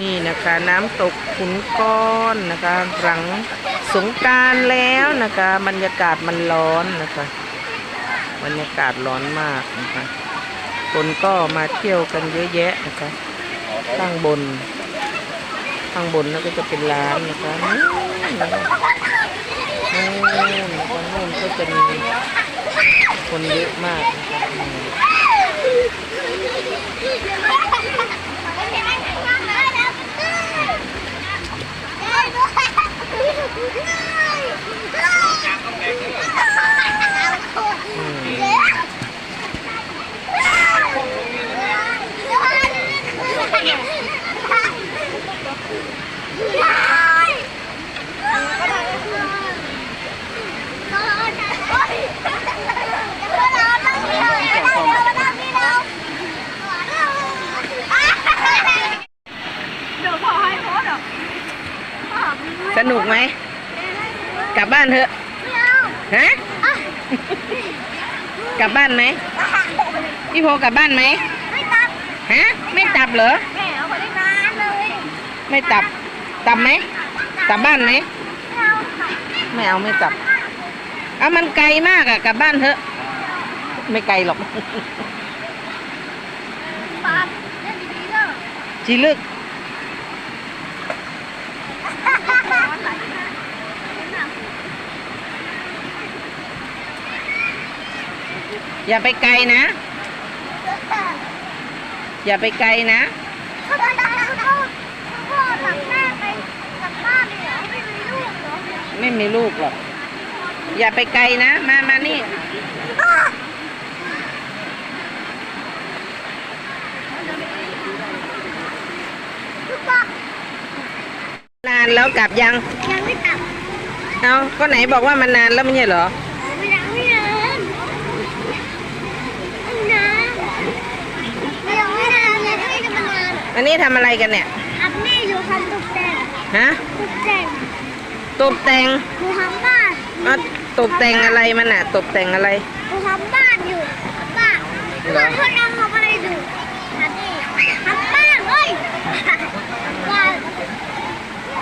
นี่นะคะน้ำตกขุนก้อนนะคะหลังสงการแล้วนะคะบรรยากาศมันร้อนนะคะ บรรยากาศร้อนมากนะคะ คนก็มาเที่ยวกันเยอะแยะนะคะ ข้างบน ข้างบนนั่นก็จะเป็นร้านนะคะนู่นนะคะนู่นนะคะนู่นก็จะมีคนเยอะมากนะคะอืมอืม เดี๋ยวพอให้โพสอะ สนุกไหม กลับบ้านเถอะ ฮะ กลับบ้านไหม พี่โพกลับบ้านไหม ไม่ตัดฮะ ไม่ตับเหรอแม่เอาไปได้นานเลยไม่ตับ ตับไหมกลับบ้านไหมไม่เอาค่ะไม่เอาไม่ตับ เอามันไกลมากอะกลับบ้านเถอะ ไม่ไกลหรอกปาดเล่นดีๆเด้อจีลึก อย่าไปไกลนะ อย่าไปไกลนะเขาไปตัดเขาพ่อตัดแม่ไปตัดบ้านเลยเหรอไม่มีลูกเหรอไม่มีลูกหรอกอย่าไปไกลนะ มามานี่ลูกบอกนานแล้วกลับยัง ยังไม่ตัดเอาก็ไหนบอกว่ามันนานแล้วไม่ใช่เหรอ ไม่นานไม่นานไม่นานไม่ยังไม่นานเลยที่จะมานาน อันนี้ทำอะไรกันเนี่ยอับแม่อยู่คันตกแต่งฮะตกแต่งตบแต่งหนูทำบ้านเอาตบแต่งอะไรมันอะตบแต่งอะไร หนูทำบ้านอยู่บ้าน เหรอ บ้านเขานั่งทำอะไรอยู่ทำนี่ทำบ้านเอ้ยบ้าน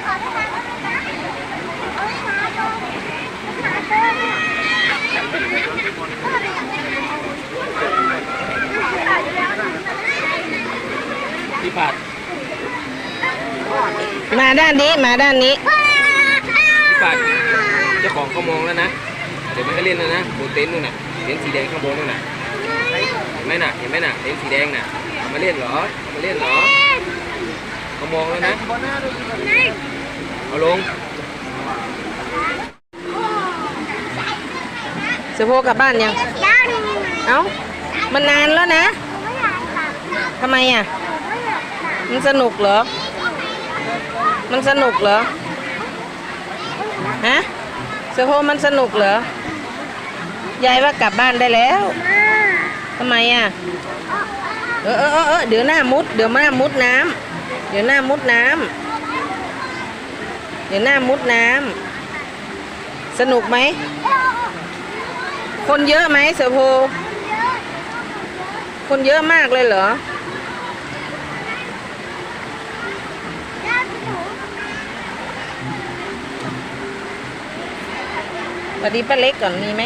ขอโทษนะเอ้ยมาโดนมาโดน พี่ปัดมาด้านนี้มาด้านนี้พี่ปัดเจ้าของเขามองแล้วนะ เดี๋ยวมันก็เล่นแล้วนะบนเต็นท์นู่นน่ะเต็นท์สีแดงข้างบนนู่นน่ะเห็นไหมน่ะ เห็นไหมน่ะเต็นท์สีแดงน่ะเอามาเล่นเหรอเอามาเล่นเหรอเขามองแล้วนะเอาลงเสือโพกลับบ้านยังยัง เอ้า มันนานแล้วนะไม่อยากกลับทำไมอะ มันสนุกเหรอ มันสนุกเหรอ ฮะเสือโพมันสนุกเหรอ ยายว่ากลับบ้านได้แล้วทำไมอะเออเออเออเออเดี๋ยวหน้ามุด เดี๋ยวหน้ามุดน้ำเดี๋ยวหน้ามุดน้ำเดี๋ยวหน้ามุดน้ำสนุกไหม คนเยอะไหมเสือโพคนเยอะมากเลยเหรอ สวัสดีป้าเล็กก่อนมีไหม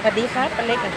สวัสดีครับป้าเล็กก่อน